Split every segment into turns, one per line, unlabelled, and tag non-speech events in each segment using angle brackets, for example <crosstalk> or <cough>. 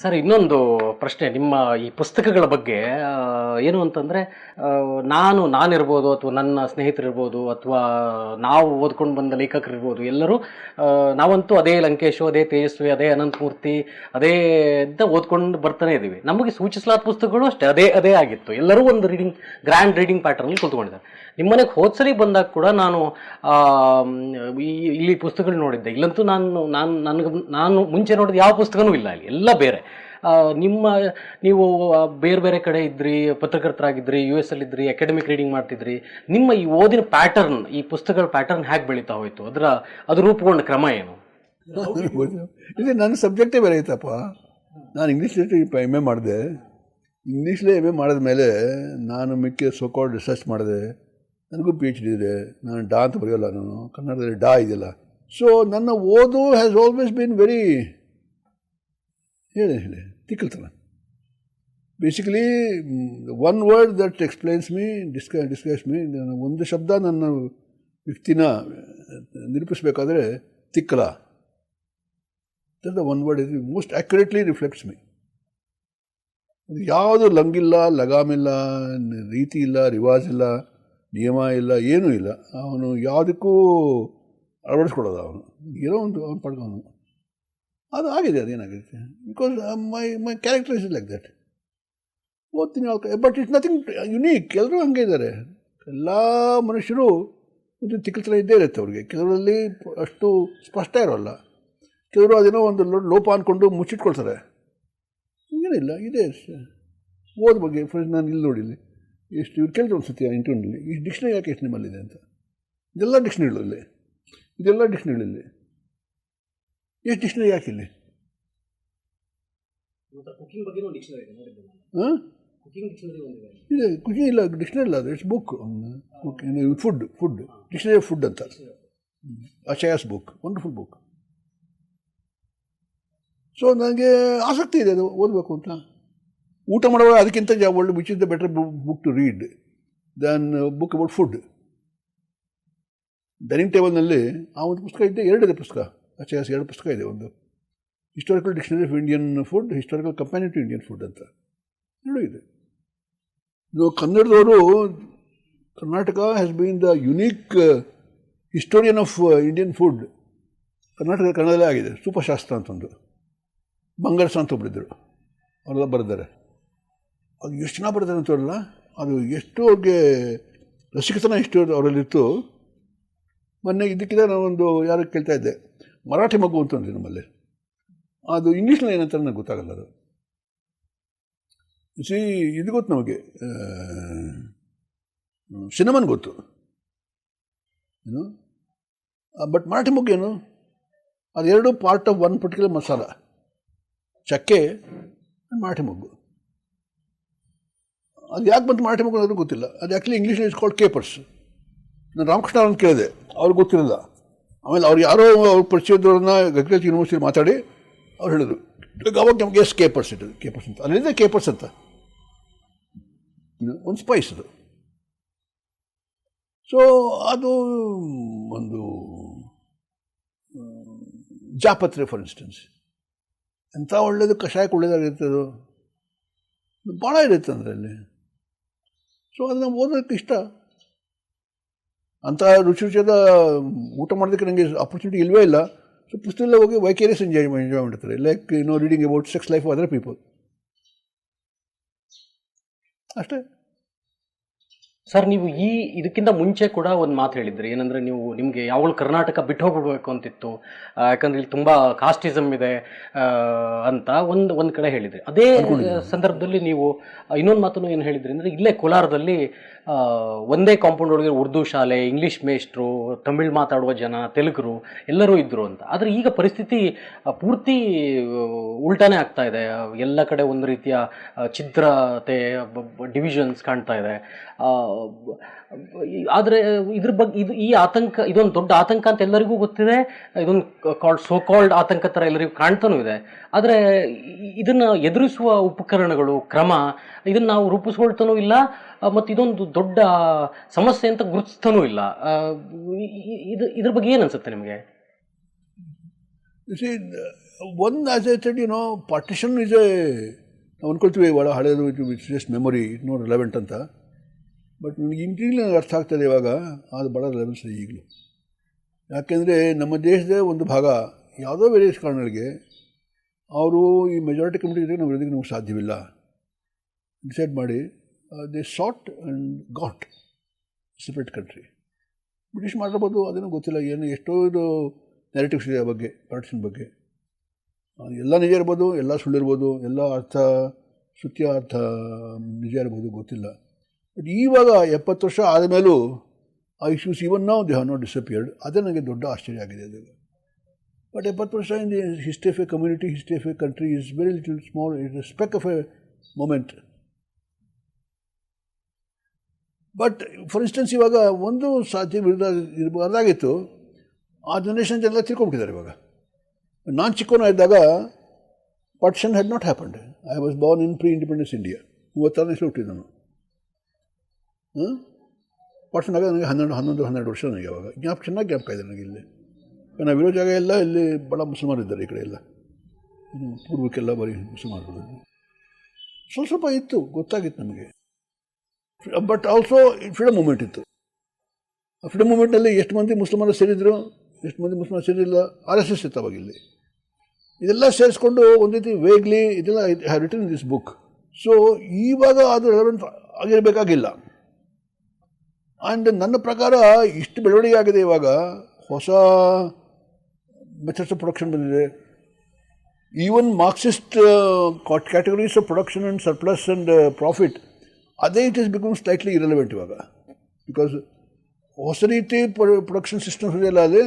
Sir, ಇನ್ನೊಂದು ಪ್ರಶ್ನೆ. ನಿಮ್ಮ ಈ ಪುಸ್ತಕಗಳ ಬಗ್ಗೆ ಏನು ಅಂತಂದರೆ ನಾನು, ನಾನಿರ್ಬೋದು ಅಥವಾ ನನ್ನ ಸ್ನೇಹಿತರಿರ್ಬೋದು ಅಥವಾ ನಾವು ಓದ್ಕೊಂಡು ಬಂದ ಲೇಖಕರಿರ್ಬೋದು ಎಲ್ಲರೂ ನಾವಂತೂ ಅದೇ ಲಂಕೇಶು, ಅದೇ ತೇಜಸ್ವಿ, ಅದೇ ಅನಂತಮೂರ್ತಿ, ಅದೇ ಅಂತ ಓದ್ಕೊಂಡು ಬರ್ತಾನೆ ಇದ್ದೀವಿ. ನಮಗೆ ಸೂಚಿಸಲಾದ ಪುಸ್ತಕಗಳು ಅಷ್ಟೇ. ಅದೇ ಅದೇ ಆಗಿತ್ತು. ಎಲ್ಲರೂ ಒಂದು ರೀಡಿಂಗ್, ಗ್ರ್ಯಾಂಡ್ ರೀಡಿಂಗ್ ಪ್ಯಾಟರ್ನಲ್ಲಿ ಕೂತ್ಕೊಂಡಿದ್ದಾರೆ. ನಿಮ್ಮನೆಗೆ ಹೋದ್ಸರಿ ಬಂದಾಗ ಕೂಡ ನಾನು ಇಲ್ಲಿ ಪುಸ್ತಕಗಳು ನೋಡಿದ್ದೆ. ಇಲ್ಲಂತೂ ನಾನು ನಾನು, ನನಗೆ, ನಾನು ಮುಂಚೆ ನೋಡಿದ ಯಾವ ಪುಸ್ತಕನೂ ಇಲ್ಲ ಅಲ್ಲಿ. ಎಲ್ಲ ಬೇರೆ. ನಿಮ್ಮ, ನೀವು ಬೇರೆ ಬೇರೆ ಕಡೆ ಇದ್ರಿ, ಪತ್ರಕರ್ತರಾಗಿದ್ರಿ ಯು ಎಸ್ ಅಲ್ಲಿ ಇದ್ರಿ ಅಕಾಡೆಮಿಕ್ ರೀಡಿಂಗ್ ಮಾಡ್ತಿದ್ರಿ. ನಿಮ್ಮ ಈ ಓದಿನ ಪ್ಯಾಟರ್ನ್ ಈ ಪುಸ್ತಕಗಳ ಪ್ಯಾಟರ್ನ್ ಹೇಗೆ ಬೆಳೀತಾ ಹೋಯಿತು? ಅದರ ಅದು ರೂಪುಗೊಂಡ ಕ್ರಮ ಏನು? <laughs>
ಇದು ನನ್ನ ಸಬ್ಜೆಕ್ಟೇ ಬೇರೆ ಐತಪ್ಪ ನಾನು ಇಂಗ್ಲೀಷ್ ಲಿಟ್ರೇಚರ್ ಎಂ ಎ ಮಾಡಿದೆ. ಇಂಗ್ಲೀಷ್ಲೇ ಎಂ ಎ ಮಾಡಿದ ಮೇಲೆ ನಾನು ಮಿಕ್ಕ ಸೋಕಾಲ್ಡ್ ರಿಸರ್ಚ್ ಮಾಡಿದೆ. ನನಗೂ ಪಿ ಎಚ್ ಡಿ ಇದೆ, ನಾನು ಡಾ ಅಂತ ಬರೆಯೋಲ್ಲ ನಾನು, ಕನ್ನಡದಲ್ಲಿ ಡಾ ಇದೆಯಲ್ಲ. ಸೊ ನನ್ನ ಓದು ಹ್ಯಾಸ್ ಆಲ್ವೇಸ್ ಬೀನ್ ವೆರಿ ಹೇಳಿ ಹೇಳಿ, ತಿಕ್ಕಲ್ತನ. Basically one word that explains me disc discuss me ಒಂದು ಶಬ್ದ ನನ್ನ ವ್ಯಕ್ತಿನ ನಿರೂಪಿಸಬೇಕಾದ್ರೆ ತಿಕ್ಕಲ. The one word is most accurately reflects me ಯಾವುದು ಲಂಗಿಲ್ಲ, ಲಗಾಮಿಲ್ಲ, ರೀತಿ ಇಲ್ಲ, ರಿವಾಜ್ ಇಲ್ಲ ನಿಯಮ ಇಲ್ಲ, ಏನೂ ಇಲ್ಲ. ಅವನು ಯಾವುದಕ್ಕೂ ಅಳವಡಿಸ್ಕೊಡೋದು ಅವನು. ಏನೋ ಒಂದು ಅವನು ಪಡ್ಕೊಂಡು ಅದು ಆಗಿದೆ ಅದೇನಾಗುತ್ತೆ because my my character is like that ಓದ್ತೀನಿ ಬಟ್ ಇಟ್ಸ್ ನಥಿಂಗ್ ಯುನೀಕ್ ಎಲ್ಲರೂ ಹಂಗೆ ಇದ್ದಾರೆ. ಎಲ್ಲ ಮನುಷ್ಯರು ಒಂದು ತಿಕ್ಕಿತ್ರ ಇದ್ದೇ ಇರುತ್ತೆ ಅವ್ರಿಗೆ. ಕೆಲವರಲ್ಲಿ ಅಷ್ಟು ಸ್ಪಷ್ಟ ಇರೋಲ್ಲ. ಕೆಲವರು ಅದೇನೋ ಒಂದು ಲೋಪ ಅಂದ್ಕೊಂಡು ಮುಚ್ಚಿಟ್ಕೊಳ್ತಾರೆ. ಏನಿಲ್ಲ ಇದೆ ಓದ್ ಬಗ್ಗೆ ಫಸ್ಟ್ ನಾನು ಇಲ್ಲಿ ನೋಡಿ ಇಲ್ಲಿ. ಎಷ್ಟು ಇವ್ರು ಕೇಳಿದ್ರು ಒಂದು ಸತಿ ಇಂಟರ್ನಲ್ಲಿ ಈ ಡಿಕ್ಷನರಿ ಯಾಕೆ ಎಷ್ಟು ನಿಮ್ಮಲ್ಲಿದೆ ಅಂತ? ಇದೆಲ್ಲ ಡಿಕ್ಷನರಿಗಳು ಇಲ್ಲಿ ಇದೆಲ್ಲ ಡಿಕ್ಷನರಿಗಳಲ್ಲಿ ಎಷ್ಟು ಡಿಕ್ಷನರಿ ಯಾಕೆ ಇಲ್ಲಿ? ಹಾಂ
ಕುಕಿಂಗ್
ಇದೆ ಇಲ್ಲ ಡಿಕ್ಷನರಿ ಇಲ್ಲ ಅದು it's book food food dictionary food ಅಂತ. Achaya's book wonderful book so ನನಗೆ ಆಸಕ್ತಿ ಇದೆ ಅದು ಓದಬೇಕು ಅಂತ. ಊಟ ಮಾಡುವಾಗ ಅದಕ್ಕಿಂತ ಒಳ್ಳೆ which is the better book to read than book about food dining ಟೇಬಲ್ನಲ್ಲಿ ಆ ಒಂದು ಪುಸ್ತಕ ಇದೆ ಎರಡಿದೆ ಪುಸ್ತಕ ಅಚಯಾಸ್ ಎರಡು ಪುಸ್ತಕ ಇದೆ ಒಂದು. Historical dictionary of Indian food historical companion to Indian food ಅಂತ. ಎರಡೂ ಇದೆ. ಇದು ಕನ್ನಡದವರು, Karnataka has been the unique historian of Indian food Karnataka ಕನ್ನಡದಲ್ಲೇ ಆಗಿದೆ. ಸೂಪಶಾಸ್ತ್ರ ಅಂತಂದು ಬಂಗಾರಸ ಅಂತ ಒಬ್ಬರಿದ್ದರು ಅವರೆಲ್ಲ ಬರೆದಿದ್ದಾರೆ. ಅದು ಎಷ್ಟು ಜನ ಅಂತ ಹೇಳಲ್ಲ. ಅದು ಎಷ್ಟು ಅವ್ರಿಗೆ ರಸಿಕತನ ಎಷ್ಟು ಅವರಲ್ಲಿತ್ತು. ಮೊನ್ನೆ ಇದಕ್ಕಿಂತ ನಾನೊಂದು ಯಾರು ಕೇಳ್ತಾ ಇದ್ದೆ. ಮರಾಠಿ ಮಗು ಅಂತ ಅಂದ್ರೆ ನಮ್ಮಲ್ಲಿ. ಅದು ಇಂಗ್ಲೀಷ್ನಲ್ಲಿ ಏನಂತ ನನಗೆ ಗೊತ್ತಾಗಲ್ಲ ಅದು. ಸಿ ಇದು ಗೊತ್ತು ನಮಗೆ. ಸಿನಮನ್ ಗೊತ್ತು. ಏನು? ಬಟ್ ಮರಾಠಿ ಮೊಗ್ಗು ಏನು? ಅದೆರಡು part of one particular masala ಚಕ್ಕೆ ಮರಾಠಿ ಮೊಗ್ಗು ಅದು ಯಾಕೆ ಬಂತು ಮರಾಠಿ ಮಕ್ಕಳು ಅನ್ನೋದು ಗೊತ್ತಿಲ್ಲ. ಅದು actually English is called capers ನಾನು ರಾಮಕೃಷ್ಣ ಅವ್ರನ್ನ ಕೇಳಿದೆ. ಅವ್ರಿಗೆ ಗೊತ್ತಿರಲಿಲ್ಲ. ಆಮೇಲೆ ಅವ್ರು ಯಾರೋ ಅವ್ರ ಪರಿಚಯದವ್ರನ್ನ ಅಗ್ರಿಕಲ್ಚರ್ ಯೂನಿವರ್ಸಿಟಿ ಮಾತಾಡಿ ಅವ್ರು ಹೇಳಿದ್ರು. ಅವಾಗ ನಮಗೆ ಎಸ್ ಕೇಪರ್ಸ್ ಇಟ್ಟು ಕೇಪರ್ಸ್ ಅಂತ. ಅಲ್ಲಿಂದ ಕೇಪರ್ಸ್ ಅಂತ. ಒಂದು ಸ್ಪೈಸ್ ಅದು. ಸೊ ಅದು ಒಂದು ಜಾಪತ್ರೆ ಫಾರ್ ಇನ್ಸ್ಟೆನ್ಸ್ ಎಂಥ ಒಳ್ಳೇದು, ಕಷಾಯಕ್ಕೆ ಒಳ್ಳೆಯದಾಗಿರ್ತದೆ ಅದು. ಭಾಳ ಇರುತ್ತೆ ಅದರಲ್ಲಿ ಸೊ ಅದನ್ನು ಓದೋದಕ್ಕೆ ಇಷ್ಟ. ಅಂಥ ರುಚಿ ರುಚಿಯಾದ ಊಟ ಮಾಡೋದಕ್ಕೆ ನನಗೆ ಆಪರ್ಚುನಿಟಿ ಇಲ್ಲವೇ ಇಲ್ಲ. ಸೊ ಪುಸ್ತಕದಲ್ಲಿ ಹೋಗಿ ವೈಕೇರಿಯಸ್ ಎಂಜಾಯ್ ಎಂಜಾಯ್ ಮಾಡ್ತಾರೆ. Like you know reading about sex life other people ಅಷ್ಟೇ.
ಸರ್ ನೀವು ಈ ಇದಕ್ಕಿಂತ ಮುಂಚೆ ಕೂಡ ಒಂದು ಮಾತು ಹೇಳಿದ್ರಿ. ಏನಂದ್ರೆ ನೀವು ನಿಮಗೆ ಯಾವಾಗಲೂ ಕರ್ನಾಟಕ ಬಿಟ್ಟು ಹೋಗಬೇಕು ಅಂತಿತ್ತು. ಯಾಕಂದ್ರೆ ಇಲ್ಲಿ ತುಂಬಾ ಕಾಸ್ಟಿಸಮ್ ಇದೆ ಅಂತ ಒಂದು ಒಂದು ಕಡೆ ಹೇಳಿದ್ರಿ. ಅದೇ ಸಂದರ್ಭದಲ್ಲಿ ನೀವು ಇನ್ನೊಂದು ಮಾತನ್ನು ಏನು ಹೇಳಿದ್ರಿ ಅಂದ್ರೆ ಇಲ್ಲೇ ಕೋಲಾರದಲ್ಲಿ ಒಂದೇ ಕಾಂಪೌಂಡ್ ಒಳಗೆ ಉರ್ದು ಶಾಲೆ ಇಂಗ್ಲಿಷ್ ಮೇಷ್ಟ್ರು ತಮಿಳ್ ಮಾತಾಡುವ ಜನ ತೆಲುಗರು ಎಲ್ಲರೂ ಇದ್ದರು ಅಂತ. ಆದರೆ ಈಗ ಪರಿಸ್ಥಿತಿ ಪೂರ್ತಿ ಉಲ್ಟಾನೇ ಆಗ್ತಾ ಇದೆ. ಎಲ್ಲ ಕಡೆ ಒಂದು ರೀತಿಯ ಚಿತ್ರತೆ ಛಿದ್ರತೆ ಡಿವಿಷನ್ಸ್ ಕಾಣ್ತಾ ಇದೆ. ಆದ್ರೆ, ಇದ್ರ ಬಗ್ಗೆ, ಇದು ಈ ಆತಂಕ, ಇದೊಂದು ದೊಡ್ಡ ಆತಂಕ ಅಂತ ಎಲ್ಲರಿಗೂ ಗೊತ್ತಿದೆ. ಇದೊಂದು ಕಾಲ್ಡ್ ಸೋ ಕಾಲ್ಡ್ ಆತಂಕ ಥರ ಎಲ್ಲರಿಗೂ ಕಾಣ್ತಾನೂ ಇದೆ. ಆದರೆ, ಇದನ್ನು ಎದುರಿಸುವ ಉಪಕರಣಗಳು, ಕ್ರಮ, ಇದನ್ನು ನಾವು ರೂಪಿಸ್ಕೊಳ್ತಾನೂ ಇಲ್ಲ, ಮತ್ತು ಇದೊಂದು ದೊಡ್ಡ ಸಮಸ್ಯೆ ಅಂತ ಗುರುತಿಸ್ತಾನೂ ಇಲ್ಲ. ಇದು, ಇದ್ರ ಬಗ್ಗೆ ಏನು ಅನಿಸುತ್ತೆ ನಿಮಗೆ?
ಒಂದು as a no partition is a ನಾವು ಅಂದ್ಕೊಳ್ತೀವಿ ಭಾಳ ಹಳೆಯದು it it's just memory it no relevant ಅಂತ. ಬಟ್ ನನಗೆ ಇಂಟೀರಿಯಲ್ ನನಗೆ ಅರ್ಥ ಆಗ್ತದೆ ಇವಾಗ, ಅದು ಭಾಳ ಲೆವೆನ್ಸ್ ಈಗಲೂ. ಯಾಕೆಂದರೆ ನಮ್ಮ ದೇಶದ ಒಂದು ಭಾಗ, ಯಾವುದೋ ವೇರಿಯಸ್ ಕಾರಣಗಳಿಗೆ ಅವರು ಈ ಮೆಜಾರಿಟಿ ಕಮಿಟಿ ಜೊತೆಗೆ ನಾವು ಇರೋದಕ್ಕೆ ನಮಗೆ ಸಾಧ್ಯವಿಲ್ಲ. ಡಿಸೈಡ್ ಮಾಡಿ they short and got separate country British ಮಾಡಿರ್ಬೋದು ಅದೇನೋ ಗೊತ್ತಿಲ್ಲ, ಏನು ಎಷ್ಟೋ ಇದು ನೆರೆಟಿವ್ಸ್ ಇದೆ ಬಗ್ಗೆ ಪಾರ್ಟಿಷನ್ ಬಗ್ಗೆ. ಎಲ್ಲ ನಿಜ ಇರ್ಬೋದು, ಎಲ್ಲ ಸುಳ್ಳಿರ್ಬೋದು ಎಲ್ಲ ಅರ್ಥ, ಸುತ್ಯ ಅರ್ಥ, ನಿಜ ಇರ್ಬೋದು, ಗೊತ್ತಿಲ್ಲ. ಬಟ್ ಇವಾಗ ಎಪ್ಪತ್ತು ವರ್ಷ ಆದಮೇಲೂ ಆ ಇಶ್ಯೂಸ್ ಇವನ್ ನಾವು ದೇ ಹ್ಯಾವ್ ನಾಟ್ ಡಿಸಪಿಯರ್ಡ್ ಅದೇ ನನಗೆ ದೊಡ್ಡ ಆಶ್ಚರ್ಯ ಆಗಿದೆ ಅದು. ಬಟ್ ಎಪ್ಪತ್ತು ವರ್ಷ in the history of a community history of a country is very little small it speck of a moment but for instance ಇವಾಗ ಒಂದು ಸಾಧ್ಯ ವಿರುದ್ಧ ಇರಬಾರ್ದಾಗಿತ್ತು ಆ ಜನರೇಷನ್ ಜನ ತಿಳ್ಕೊಂಬಿಟ್ಟಿದ್ದಾರೆ ಇವಾಗ. ನಾನು ಚಿಕ್ಕವನ ಇದ್ದಾಗ partition had not happened I was born in pre independence India ಮೂವತ್ತಾರನೇ ಇಷ್ಟು ಹುಟ್ಟಿದ್ದು ನಾನು. ಆಗ ನನಗೆ ಹನ್ನೆರಡು, ಹನ್ನೊಂದು, ಹನ್ನೆರಡು ವರ್ಷ ನನಗೆ ಅವಾಗ. ಜ್ಞಾಪಕ ಚೆನ್ನಾಗಿ ಜ್ಞಾಪಕ ಇದೆ ನನಗೆ ಇಲ್ಲಿ. ನಾವಿರೋ ಜಾಗ ಎಲ್ಲ ಇಲ್ಲಿ ಭಾಳ ಮುಸಲ್ಮಾನರು ಇದ್ದಾರೆ ಈ ಕಡೆ ಎಲ್ಲ. ಪೂರ್ವಕ್ಕೆಲ್ಲ ಬರೀ ಮುಸಲ್ಮಾನರು ಸ್ವಲ್ಪ ಸ್ವಲ್ಪ ಇತ್ತು, ಗೊತ್ತಾಗಿತ್ತು ನಮಗೆ. ಬಟ್ ಆಲ್ಸೋ ಫ್ರೀಡಮ್ ಮೂಮೆಂಟ್ ಇತ್ತು. ಆ ಫ್ರೀಡಮ್ ಮೂಮೆಂಟ್ನಲ್ಲಿ ಎಷ್ಟು ಮಂದಿ ಮುಸ್ಲಿಮರು ಸೇರಿದ್ರು, ಎಷ್ಟು ಮಂದಿ ಮುಸ್ಲಿಮರು ಸೇರಿಲ್ಲ, ಆರ್ ಎಸ್ ಎಸ್ ಇತ್ತು ಅವಾಗ ಇಲ್ಲಿ. ಇದೆಲ್ಲ ಸೇರಿಸ್ಕೊಂಡು ಒಂದು ರೀತಿ ವೇಗ್ಲಿ ಇದೆಲ್ಲ have written this book so ಇವಾಗ ಅದು ರೆಲೆವೆಂಟ್ ಆಗಿರಬೇಕಾಗಿಲ್ಲ. ಆ್ಯಂಡ್ ನನ್ನ ಪ್ರಕಾರ ಇಷ್ಟು ಬೆಳವಣಿಗೆ ಆಗಿದೆ ಇವಾಗ. ಹೊಸ ಮೆಥಡ್ಸ್ ಪ್ರೊಡಕ್ಷನ್ ಬಂದಿದೆ. Even Marxist caught categories of production and surplus and profit ಅದೇ it is become slightly irrelevant ಇವಾಗ. ಬಿಕಾಸ್ ಹೊಸ ರೀತಿ ಪ್ರೊಡಕ್ಷನ್ ಸಿಸ್ಟಮ್ಸ್ ಇದೆಯಲ್ಲ ಅದೇ.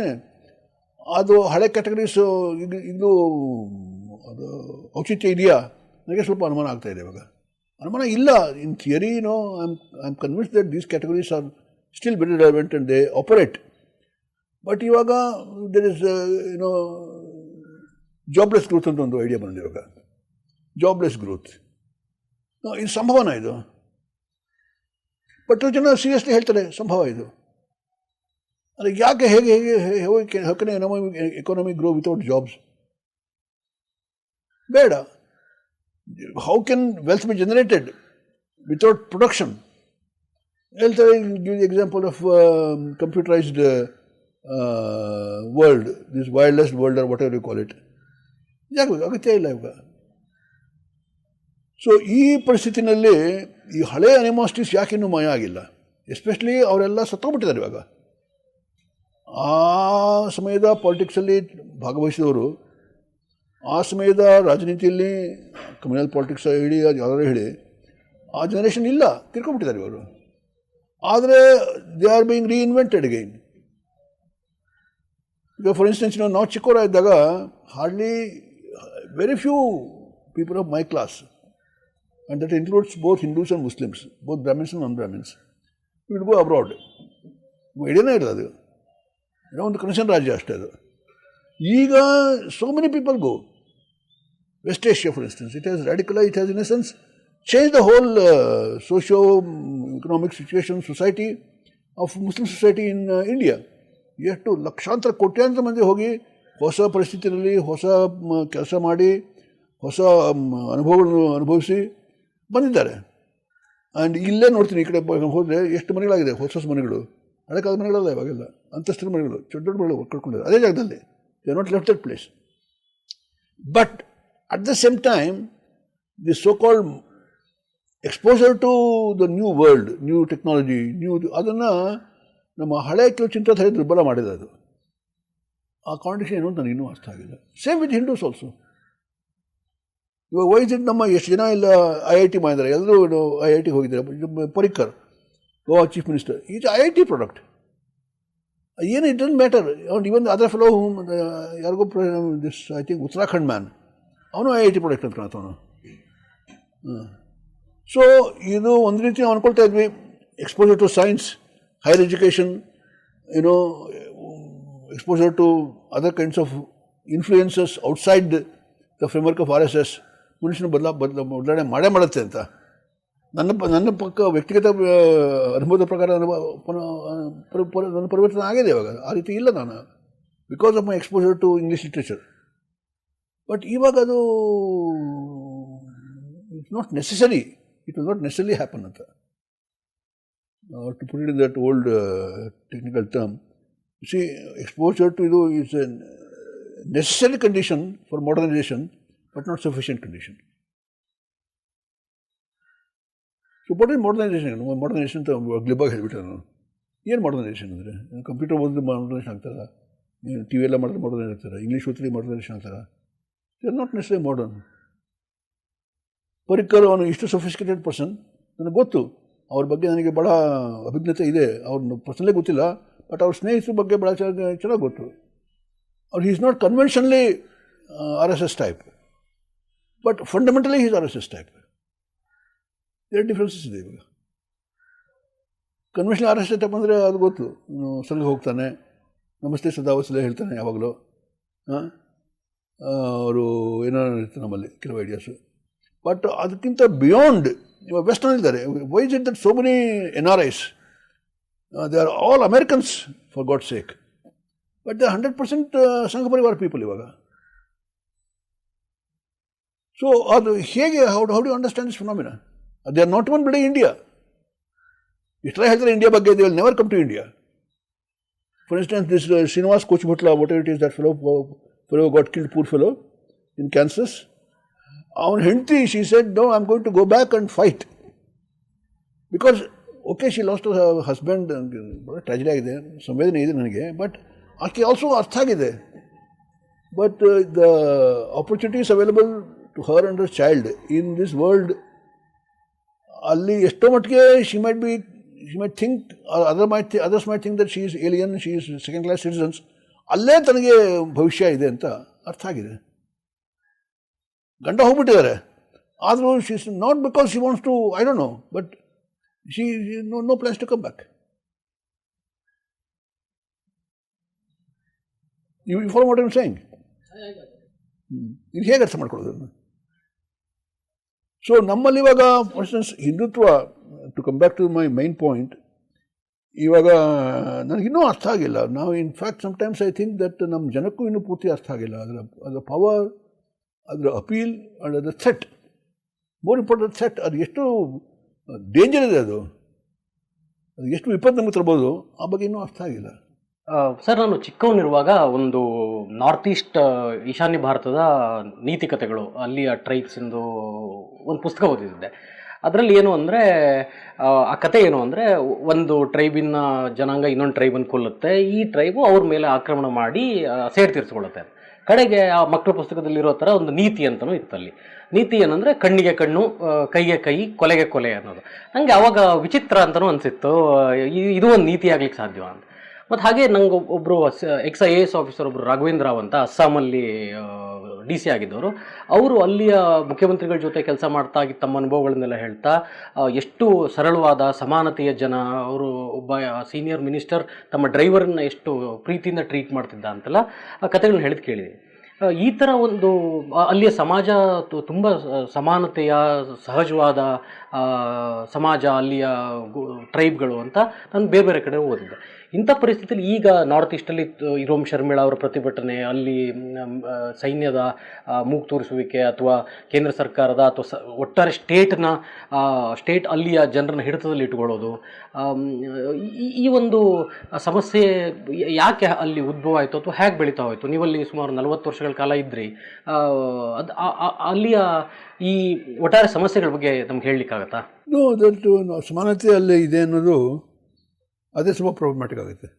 ಅದು ಹಳೆ ಕ್ಯಾಟಗರೀಸು ಈಗ ಇದು ಅದು ಔಚಿತ್ಯ ಇದೆಯಾ? ನನಗೆ ಸ್ವಲ್ಪ ಅನುಮಾನ ಆಗ್ತಾಯಿದೆ ಇವಾಗ. ಅನುಮಾನ ಇಲ್ಲ. In theory no I am I am convince that these categories are still very relevant and they operate but ಇವಾಗ there is you know jobless growth ಅಂತ ಒಂದು ಐಡಿಯಾ ಬಂದಿದೆ ಇವಾಗ ಜಾಬ್ಲೆಸ್ ಗ್ರೋತ್ ಇದು ಸಂಭವನ ಇದು ಬಟ್ ಜನ ಸೀರಿಯಸ್ಲಿ ಹೇಳ್ತಾರೆ ಸಂಭವ ಇದು ಅಲ್ಲ ಯಾಕೆ ಹೇಗೆ ಹೇಗೆ ಹೇಗೆ ಹಕ್ಕನೆ ಎಕಾನಮಿ ಗ್ರೋ ವಿತೌಟ್ ಜಾಬ್ಸ್ ಬೇಡ how can wealth be generated without production ಹೇಳ್ತಾರೆ give example of computerized world this wireless world or whatever you call it ಯಾಕೆ ಅಗತ್ಯ ಇಲ್ಲ ಇವಾಗ ಸೊ ಈ ಪರಿಸ್ಥಿತಿನಲ್ಲಿ ಈ ಹಳೆಯ ಅನಿಮಾಸ್ಟಿಸ್ ಯಾಕೆ ಇನ್ನೂ ಮಾಯ ಆಗಿಲ್ಲ? ಎಸ್ಪೆಷಲಿ ಅವರೆಲ್ಲ ಸತ್ತೋಗ್ಬಿಟ್ಟಿದ್ದಾರೆ ಇವಾಗ. ಆ ಸಮಯದ ಪಾಲಿಟಿಕ್ಸಲ್ಲಿ ಭಾಗವಹಿಸಿದವರು, ಆ ಸಮಯದ ರಾಜನೀತಿಯಲ್ಲಿ ಕಮ್ಯುನಲ್ ಪಾಲಿಟಿಕ್ಸ್ ಹೇಳಿ ಅದು ಯಾವ್ದಾರು ಹೇಳಿ, ಆ ಜನರೇಷನ್ ಇಲ್ಲ, ತಿರ್ಕೊಂಡ್ಬಿಟ್ಟಿದ್ದಾರೆ ಇವರು. ಆದರೆ they are being reinvented again ಈಗ ಫಾರ್ ಇನ್ಸ್ಟೆನ್ಸ್ ನಾವು ನಾವು ಚಿಕ್ಕವರ ಇದ್ದಾಗ hardly very few people of my class and that includes both Hindus and Muslims, both Brahmins and non-Brahmins. We would go abroad. ಐಡಿಯಾನೇ ಇರಲ್ಲ ಅದು ಏನೋ ಒಂದು ಕನಸಿನ ರಾಜ್ಯ ಅಷ್ಟೇ ಅದು ಈಗ so many people go West Asia for instance it has radical it has in a sense change the socio-economic situation, society society of society society in India ಎಷ್ಟು ಲಕ್ಷಾಂತರ ಕೋಟ್ಯಾಂತರ ಮಂದಿ ಹೋಗಿ ಹೊಸ ಪರಿಸ್ಥಿತಿಯಲ್ಲಿ ಹೊಸ ಕೆಲಸ ಮಾಡಿ ಹೊಸ ಅನುಭವಗಳನ್ನು ಅನುಭವಿಸಿ ಬಂದಿದ್ದಾರೆ ಆ್ಯಂಡ್ ಇಲ್ಲೇ ನೋಡ್ತೀನಿ ಈ ಕಡೆ ಹೋದರೆ ಎಷ್ಟು ಮನೆಗಳಾಗಿದೆ ಹೊಸ ಹೊಸ ಮನೆಗಳು ಹಳೆ ಕಾಲದ ಮನೆಗಳಲ್ಲ ಇವಾಗೆಲ್ಲ ಅಂತಸ್ತಿನ ಮನೆಗಳು ದೊಡ್ಡ ದೊಡ್ಡ ಮನೆಗಳು ಕಟ್ಕೊಂಡಿದ್ದಾರೆ ಅದೇ ಜಾಗದಲ್ಲಿ they not left that place but at the same time the so called exposure to the new world new technology new ಅದನ್ನು ನಮ್ಮ ಹಳೆ ಕೆಲವು ಚಿಂತಾಧಾರೆ ದುರ್ಬಲ ಮಾಡಿದೆ ಅದು. ಆ ಕಾಂಡಿಷನ್ ಏನು ನನಗೆ ಇನ್ನೂ ಅರ್ಥ ಆಗಿಲ್ಲ. ಸೇಮ್ ವಿತ್ ಹಿಂದೂಸ್ ಆಲ್ಸೋ ಇವಾಗ ವೈದ್ಯರು ನಮ್ಮ ಎಷ್ಟು ಜನ ಇಲ್ಲ ಐ ಐ ಟಿ ಮಾಡಿದ್ದಾರೆ? ಎಲ್ಲರೂ ಐ ಐ ಟಿ ಹೋಗಿದ್ದಾರೆ. Parrikar Goa chief minister is I I T product ಏನು ಇಟ್ ಡಂಟ್ ಮ್ಯಾಟರ್ ಅವ್ನು ಇವನ್ ಅದರ ಫೆಲೋ ಯಾರಿಗೋ this I think Uttarakhand man ಅವನು ಐ ಐ ಟಿ ಪ್ರಾಡಕ್ಟ್ ಅಂತ ಕಾಣ್ತಾವನು ಸೊ ಇದು ಒಂದು ರೀತಿ ನಾವು ಅನ್ಕೊಳ್ತಾ ಇದ್ವಿ exposure to science higher education you know exposure to other kinds of influences outside the framework of R S S ಮನುಷ್ಯನ ಬದಲ ಬದಲ, ಬದಲಾವಣೆ ಮಾಡೇ ಮಾಡುತ್ತೆ ಅಂತ. ನನ್ನ ನನ್ನ ಪಕ್ಕ ವ್ಯಕ್ತಿಗತ ಅನುಭವದ ಪ್ರಕಾರ ಪರಿ- ನನ್ನ ಪರಿವರ್ತನೆ ಆಗಿದೆ ಇವಾಗ. ಆ ರೀತಿ ಇಲ್ಲ ನಾನು. Because of my exposure to English literature but ಇವಾಗ ಅದು it's not necessary it will not necessary happen ಅಂತ to put it in that old technical term see exposure to ಇದು is a necessary condition for modernization but not sufficient condition so but is modernization modernization ಅಂತ ಗ್ಲಿಬಾಗಿ ಹೇಳಿಬಿಟ್ಟೆ ನಾನು ಏನು modernisation ಅಂದರೆ? Computer ಓದಿದ್ರೆ modernization ಆಗ್ತಾರ? T V ಎಲ್ಲ ಮಾಡಿದ್ರೆ ಮಾಡರ್ನೈಸ್ ಆಗ್ತಾರೆ? ಇಂಗ್ಲೀಷ್ ಓದಿದ್ರೆ ಮಾಡರ್ನೈಸೇಷನ್ ಆಗ್ತಾರ? They are not necessary modern Parrikar ಅವನು ಇಷ್ಟು ಸೊಫಿಸ್ಟಿಕೇಟೆಡ್ ಪರ್ಸನ್ ನನಗೆ ಗೊತ್ತು. ಅವ್ರ ಬಗ್ಗೆ ನನಗೆ ಭಾಳ ಅಭಿಜ್ಞತೆ ಇದೆ. ಅವ್ರನ್ನ ಪರ್ಸನಲೇ ಗೊತ್ತಿಲ್ಲ ಬಟ್ ಅವ್ರ ಸ್ನೇಹಿತರ ಬಗ್ಗೆ ಭಾಳ ಚೆನ್ನಾಗಿ ಚೆನ್ನಾಗಿ ಗೊತ್ತು. ಅವ್ರು is not conventionally R S S type but fundamentally is R S S type ಎರಡು ಡಿಫ್ರೆನ್ಸಸ್ ಇದೆ ಇವಾಗ. Conventional R S S type ಅಂದರೆ ಅದು ಗೊತ್ತು. ಸಲಹೆ ಹೋಗ್ತಾನೆ, ನಮಸ್ತೆ ಸದಾವಸಲೆ ಹೇಳ್ತಾನೆ ಯಾವಾಗಲೂ. ಅವರು ಏನೋ ಇರುತ್ತೆ ನಮ್ಮಲ್ಲಿ, ಕೆಲವು ಐಡಿಯಾಸು ಬಟ್ ಅದಕ್ಕಿಂತ ಬಿಯಾಂಡ್ ಇವಾಗ western why is it that so many N R Is they are all Americans for god sake but they hundred percent Sangh Parivar people ಇವಾಗ ಸೊ ಅದು ಹೇಗೆ how how do understand this phenomena they are not one ಬಿಡಿ India ಇಷ್ಟೆಲ್ಲ ಹೇಳ್ತಾರೆ India ಬಗ್ಗೆ they will never come to India for instance this Srinivas Kuchibhotla whatever it is that fellow fellow got killed poor fellow in Kansas ಅವನ ಹೆಂಡತಿ she said no I am going to go back and fight because okay she lost husband ಭಾಳ tragedy ಆಗಿದೆ, ಸಂವೇದನೆ ಇದೆ ನನಗೆ but ಆಕೆ also ಅರ್ಥ ಆಗಿದೆ. But the opportunities available to her and child in this world ಅಲ್ಲಿ ಎಷ್ಟೋ ಮಟ್ಟಿಗೆ she might be she might think other might others might think that she is alien she is second class citizens ಅಲ್ಲೇ ತನಗೆ ಭವಿಷ್ಯ ಇದೆ ಅಂತ ಅರ್ಥ ಆಗಿದೆ. ಗಂಡ ಹೋಗ್ಬಿಟ್ಟಿದ್ದಾರೆ. ಆದರೂ she is not because she wants to I don't know but she no no plans to come back you follow what I'm saying ಇದು ಹೇಗೆ ಅರ್ಥ ಮಾಡ್ಕೊಳ್ಳೋದು? ಸೊ ನಮ್ಮಲ್ಲಿ ಇವಾಗ for instance Hindutva to come back to my main point ಇವಾಗ ನನಗಿನ್ನೂ ಅರ್ಥ ಆಗಿಲ್ಲ. ನಾವು in fact sometimes I think that ನಮ್ಮ ಜನಕ್ಕೂ ಇನ್ನೂ ಪೂರ್ತಿ ಅರ್ಥ ಆಗಿಲ್ಲ. ಅದರ ಅದರ ಪವರ್ ಅದರ ಅಪೀಲ್ ಆ್ಯಂಡ್ ಅದರ ಥ್ರೆಟ್. ಮೋರ್ ಇಂಪಾರ್ಟೆಂಟ್ ಥೆಟ್ ಅದು ಎಷ್ಟು ಡೇಂಜರ್ ಇದೆ ಅದು? ಅದು ಎಷ್ಟು ವಿಪತ್ತು ನಮಗೆ ತರ್ಬೋದು? ಆ ಬಗ್ಗೆ ಇನ್ನೂ ಅರ್ಥ ಆಗಿಲ್ಲ.
ಸರ್ ನಾನು ಚಿಕ್ಕವನಿರುವಾಗ ಒಂದು ನಾರ್ತ್ ಈಸ್ಟ್ ಈಶಾನ್ಯ ಭಾರತದ ನೀತಿ ನೀತಿಕತೆಗಳು ಅಲ್ಲಿಯ ಟ್ರೈಬ್ಸಿಂದು ಒಂದು ಪುಸ್ತಕ ಓದಿದ್ದೆ. ಅದರಲ್ಲಿ ಏನು ಅಂದರೆ ಆ ಕತೆ ಏನು ಅಂದರೆ ಒಂದು ಟ್ರೈಬಿನ ಜನಾಂಗ ಇನ್ನೊಂದು ಟ್ರೈಬನ್ನು ಕೊಲ್ಲುತ್ತೆ. ಈ ಟ್ರೈಬು ಅವ್ರ ಮೇಲೆ ಆಕ್ರಮಣ ಮಾಡಿ ಆ, ಸೇಡ್ ತೀರಿಸ್ಕೊಳ್ಳುತ್ತೆ ಕಡೆಗೆ ಆ ಮಕ್ಕಳ ಪುಸ್ತಕದಲ್ಲಿ ಇರೋ ಥರ ಒಂದು ನೀತಿ ಅಂತಲೂ ಇತ್ತಲ್ಲಿ. ನೀತಿ ಏನಂದರೆ ಕಣ್ಣಿಗೆ ಕಣ್ಣು ಕೈಗೆ ಕೈ, ಕೊಲೆಗೆ ಕೊಲೆ ಅನ್ನೋದು. ನನಗೆ ಅವಾಗ ವಿಚಿತ್ರ ಅಂತಲೂ ಅನಿಸಿತ್ತು. ಇದು ಒಂದು ನೀತಿ ಆಗ್ಲಿಕ್ಕೆ ಸಾಧ್ಯವ ಅಂತ. ಮತ್ತು ಹಾಗೆ ನಂಗೆ ಒಬ್ಬರು ex I A S officer ಒಬ್ಬರು ರಾಘವೇಂದ್ರ ಅಂತ ಅಸ್ಸಾಮಲ್ಲಿ ಡಿ ಸಿ ಆಗಿದ್ದವರು. ಅವರು ಅಲ್ಲಿಯ ಮುಖ್ಯಮಂತ್ರಿಗಳ ಜೊತೆ ಕೆಲಸ ಮಾಡ್ತಾ ತಮ್ಮ ಅನುಭವಗಳನ್ನೆಲ್ಲ ಹೇಳ್ತಾ ಎಷ್ಟು ಸರಳವಾದ, ಸಮಾನತೆಯ ಜನ, ಅವರು ಒಬ್ಬ ಸೀನಿಯರ್ ಮಿನಿಸ್ಟರ್, ತಮ್ಮ ಡ್ರೈವರನ್ನ ಎಷ್ಟು ಪ್ರೀತಿಯಿಂದ ಟ್ರೀಟ್ ಮಾಡ್ತಿದ್ದ ಅಂತೆಲ್ಲ, ಆ ಕಥೆಗಳನ್ನ ಹೇಳಿದ್ ಕೇಳಿದೆ. ಈ ಥರ ಒಂದು ಅಲ್ಲಿಯ ಸಮಾಜ ತುಂಬ ಸಮಾನತೆಯ, ಸಹಜವಾದ ಸಮಾಜ, ಅಲ್ಲಿಯ ಟ್ರೈಬ್ಗಳು ಅಂತ ನಾನು ಬೇರೆ ಬೇರೆ ಕಡೆ ಓದಿದ್ದೆ. ಇಂಥ ಪರಿಸ್ಥಿತಿಯಲ್ಲಿ ಈಗ ನಾರ್ತ್ ಈಸ್ಟಲ್ಲಿ ಇರೋಮ್ ಶರ್ಮಿಳಾ ಅವರ ಪ್ರತಿಭಟನೆ, ಅಲ್ಲಿ ಸೈನ್ಯದ ಮೂಗು ತೋರಿಸುವಿಕೆ ಅಥವಾ ಕೇಂದ್ರ ಸರ್ಕಾರದ ಅಥವಾ ಸ, ಒಟ್ಟಾರೆ ಸ್ಟೇಟ್ನ ಸ್ಟೇಟ್ ಅಲ್ಲಿಯ ಜನರನ್ನ ಹಿಡಿತದಲ್ಲಿ ಇಟ್ಕೊಳ್ಳೋದು ಈ- ಒಂದು ಸಮಸ್ಯೆ ಯಾಕೆ ಅಲ್ಲಿ ಉದ್ಭವ ಆಯಿತು ಅಥವಾ ಹೇಗೆ ಬೆಳೀತಾ ಹೋಯಿತು? ನೀವಲ್ಲಿ ಸುಮಾರು ನಲವತ್ತು ವರ್ಷಗಳ ಕಾಲ ಇದ್ರಿ ಅದು ಅಲ್ಲಿಯ ಈ ಒಟ್ಟಾರೆ ಸಮಸ್ಯೆಗಳ ಬಗ್ಗೆ ನಮ್ಗೆ ಹೇಳಲಿಕ್ಕಾಗತ್ತಾ?
ನೋ ಅಲ್ಲೇ ಸಮಾನತೆ ಅಲ್ಲಿ ಇದೆ ಅನ್ನೋದು ಅದೇ ತುಂಬ ಪ್ರಾಬ್ಲಮ್ಯಾಟಿಕ್ ಆಗುತ್ತೆ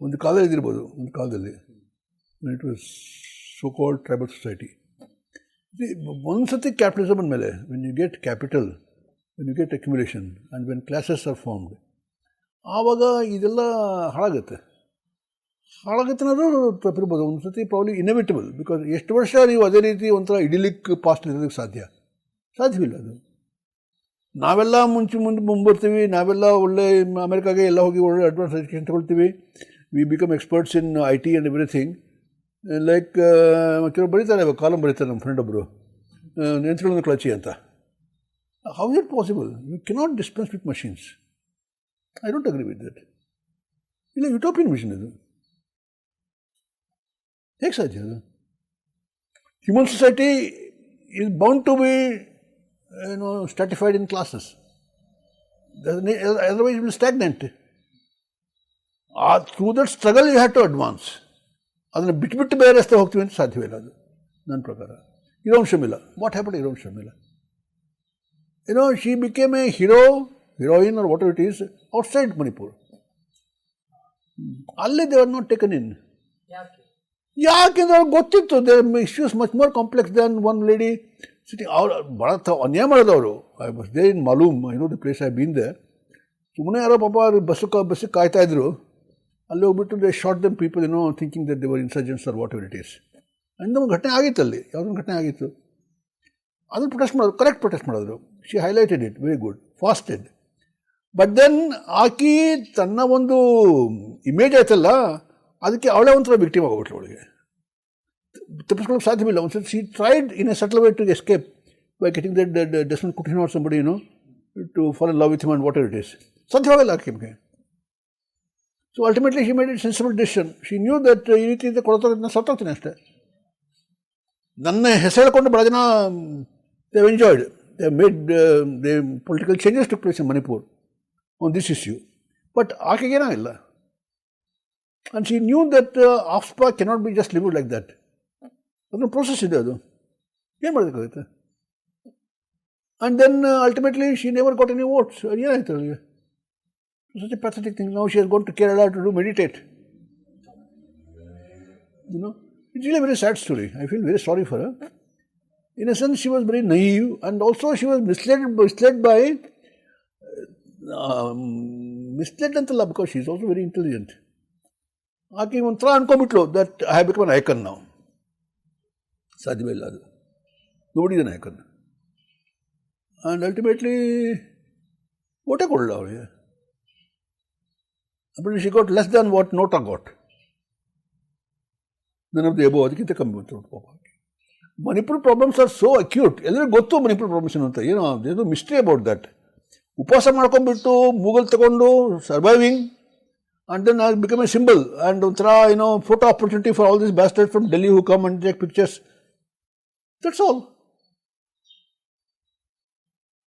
ಒಂದು ಕಾಲದಲ್ಲಿ ಇದಿರ್ಬೋದು ಒಂದು ಕಾಲದಲ್ಲಿ. It was so called tribal society ಒಂದು ಸತಿ ಕ್ಯಾಪಿಟಲಿಸಮ್ ಅಂದಮೇಲೆ when you get capital when you get accumulation and when classes are formed ಆವಾಗ ಇದೆಲ್ಲ ಹಾಳಾಗುತ್ತೆ. ಹಾಳಾಗುತ್ತೆ ಅನ್ನೋದು ತಪ್ಪಿರ್ಬೋದು. ಒಂದು ಸತಿ ಪ್ರಾಬ್ಲಿ ಇನೆವಿಟಬಲ್ ಬಿಕಾಸ್ ಎಷ್ಟು ವರ್ಷ ನೀವು ಅದೇ ರೀತಿ ಒಂಥರ ಇಡಿಲಿಕ್ ಪಾಸ್ಟ್ ಇರೋದಕ್ಕೆ ಸಾಧ್ಯ? ಸಾಧ್ಯವಿಲ್ಲ ಅದು. ನಾವೆಲ್ಲ ಮುಂಚೆ ಮುಂದೆ ಮುಂಬರ್ತೀವಿ. ನಾವೆಲ್ಲ ಒಳ್ಳೆ ಅಮೆರಿಕಾಗೆ ಎಲ್ಲ ಹೋಗಿ ಒಳ್ಳೆ ಅಡ್ವಾನ್ಸ್ ಎಜುಕೇಷನ್ ತಗೊಳ್ತೀವಿ. We become experts in I T and everything like ಕೆಲವು ಬರೀತಾರೆ ಕಾಲಮ್ ಬರೀತಾರೆ ನಮ್ಮ ಫ್ರೆಂಡ್ ಒಬ್ಬರು ನೆನ್ಸ್ಕೊಳ್ಳೋದು ಕ್ಲಚಿ ಅಂತ. How it possible you cannot dispense with machines I don't agree with that ಇಲ್ಲ ಯುಟೋಪಿಯನ್ ಮಿಷನ್ ಇದು. ಹೇಗೆ ಸಾಧ್ಯ ಅದು? Human society is bound to be, you know, stratified in classes. There's ne- Otherwise, it will stagnate. ಆ through that struggle you have to advance ಅದನ್ನು ಬಿಟ್ಬಿಟ್ಟು ಬೇರೆ ರಸ್ತೆ ಹೋಗ್ತೀವಿ ಅಂತ ಸಾಧ್ಯವಿಲ್ಲ ಅದು ನನ್ನ ಪ್ರಕಾರ. Irom Sharmila what happen Irom Sharmila you know she became a hero heroine or what it is outside Manipur ಅಲ್ಲೇ they are not taken in ಯಾಕೆಂದ್ರೆ ಅವ್ರಿಗೆ ಗೊತ್ತಿತ್ತು they issues much more complex than one lady city ಅವ್ರು ಭಾಳ ತ ಅನ್ಯಾಯ ಮಾಡೋದವರು. I was there in Malom I know the place I been there ಸುಮ್ಮನೆ ಯಾರೋ ಪಾಪ ಬಸ್ಸು ಬಸ್ಸಿಗೆ ಕಾಯ್ತಾ ಇದ್ರು. ಅಲ್ಲಿ ಹೋಗ್ಬಿಟ್ಟು ದೇ ಶಾರ್ಟ್ ದಮ್ ಪೀಪಲ್ ಏನೋ thinking that they were insurgents or whatever it is and ನಮ್ಗೆ ಘಟನೆ ಆಗಿತ್ತು ಅಲ್ಲಿ. ಯಾವುದೊಂದು ಘಟನೆ ಆಗಿತ್ತು. ಅದನ್ನು ಪ್ರೊಟೆಸ್ಟ್ ಮಾಡೋದು ಕರೆಕ್ಟ್ ಪ್ರೊಟೆಸ್ಟ್ ಮಾಡಿದ್ರು. She highlighted it very good fasted but then ಆಕಿ ತನ್ನ ಒಂದು ಇಮೇಜ್ ಆಯ್ತಲ್ಲ, ಅದಕ್ಕೆ ಅವಳೇ ಒಂಥರ ವಿಕ್ಟಿಮ್ ಆಗೋಗ್ಬಿಟ್ಲು ಅವಳಿಗೆ. ತಪ್ಪಿಸ್ಕೊಳ್ಳೋಕೆ ಸಾಧ್ಯವಿಲ್ಲ ಒಂದು she tried in a subtle way to escape by getting that Desmond Coutinho or somebody you know to fall in love with him and what it is ಸಾಧ್ಯವಾಗಿಲ್ಲ ಆಕೆಗೆ so ultimately she made it sensible decision she knew that ಈ ರೀತಿಯಿಂದ ಕೊಡ್ತಾರೆ ನಾನು ಸತ್ತೋಗ್ತೀನಿ ಅಷ್ಟೇ ನನ್ನ ಹೆಸರು ಹೇಳ್ಕೊಂಡು ಭಾಳ ಜನ they enjoyed they made the political changes to place in Manipur on this issue but ಆಕೆಗೇನಾಗಿಲ್ಲ and she knew that AFSPA cannot be just live like that ಅದೊಂದು ಪ್ರೋಸೆಸ್ ಇದೆ ಅದು ಏನು ಮಾಡೋದಕ್ಕಾಗುತ್ತೆ and then ultimately she never got any votes ಏನಾಯ್ತು ಅವಳಿಗೆ such a pathetic thing. Now she has gone to Kerala to do meditate. You know, it's really a very sad story. I feel very sorry for her. In a sense, she was very naive, and also she was misled, misled by um, misled ಅಂತಲ್ಲ because she is also very intelligent. ಆಕೆ ಒಂಥರ ಅನ್ಕೊಂಬಿಟ್ಲು that I have become an icon ನಾವು ಸಾಧ್ಯವೇ ಇಲ್ಲ ಅದು. ನೋಡಿದ icon and ultimately ಓಟೆ ಕೊಡಲ್ಲ ಅವಳಿಗೆ. But she got less than what not ಆ None ನನ್ನದು ಎಬೋ ಅದಕ್ಕಿಂತ ಕಮ್ಮಿ ಬಂತು ಪಾಪ Manipur problems are so acute ಎಲ್ಲರಿಗೂ ಗೊತ್ತು ಮಣಿಪುರ್ ಪ್ರಾಬ್ಲಮ್ಸ್ ಅಂತ ಏನೋ ಅದೇನು ಮಿಸ್ಟ್ರಿ ಅಬೌಟ್ ದಟ್ ಉಪವಾಸ ಮಾಡ್ಕೊಂಡ್ಬಿಟ್ಟು ಮೂಗಲ್ ತಗೊಂಡು surviving and then I become a symbol and ಒಂಥರ, ಏನೋ photo opportunity for all this bastard from Delhi who come and take pictures That's all.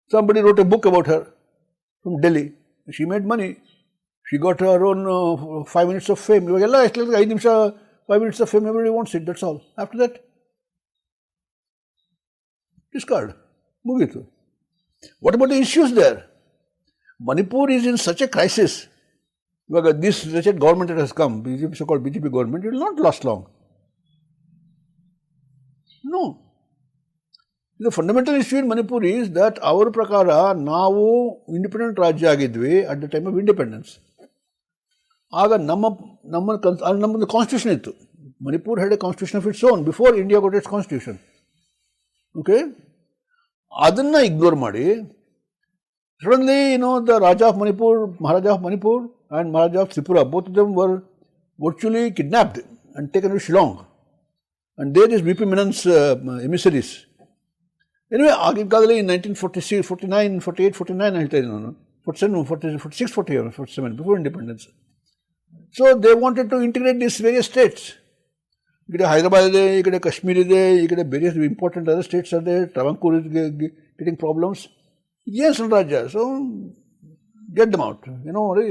Somebody wrote a book about her from Delhi. She made money. She got her own uh, five minutes of fame. Five minutes of fame, everybody wants it, that's all. After that, discard. Move it. What about the issues there? Manipur is in such a crisis. This wretched government that has come, so called BJP government, it will not last long. No. ಇದು fundamental issue in Manipur is that ಅವ್ರ ಪ್ರಕಾರ ನಾವು independent ರಾಜ್ಯ ಆಗಿದ್ವಿ at the time of independence ಆಗ ನಮ್ಮ ನಮ್ಮ ಕನ್ಸ್ ಅಲ್ಲಿ ನಮ್ಮದು ಕಾನ್ಸ್ಟಿಟ್ಯೂಷನ್ ಇತ್ತು Manipur had a constitution of its own before India got its constitution okay ಅದನ್ನು ಇಗ್ನೋರ್ ಮಾಡಿ suddenly no the raja of Manipur Maharaja of Manipur and Maharaja of Tripura both them were virtually kidnapped and taken to Shillong and there is B P Menon's emissaries anyway ಆಗಿನ ಕಾಲದಲ್ಲಿ nineteen forty C forty nine forty eight forty nine ಹೇಳ್ತಾ ಇದ್ದೀನಿ ನಾನು forty seven forty forty six forty forty seven before independence so they wanted to integrate this various states ಈ ಕಡೆ ಹೈದರಾಬಾದ್ ಇದೆ ಈ ಕಡೆ ಕಾಶ್ಮೀರ್ ಇದೆ ಈ ಕಡೆ ಬೇರೆ ಇಂಪಾರ್ಟೆಂಟ್ ಅದರ್ ಸ್ಟೇಟ್ಸ್ ಇದೆ ಟ್ರಾವಂಕೂರ್ ಇಸ್ ಗೆಟಿಂಗ್ ಪ್ರಾಬ್ಲಮ್ಸ್ ಏನು ಸಣ್ಣ ರಾಜ್ಯ ಸೊ ಗೆಟ್ ದಮ್ ಔಟ್ ಏನೋ ರೀ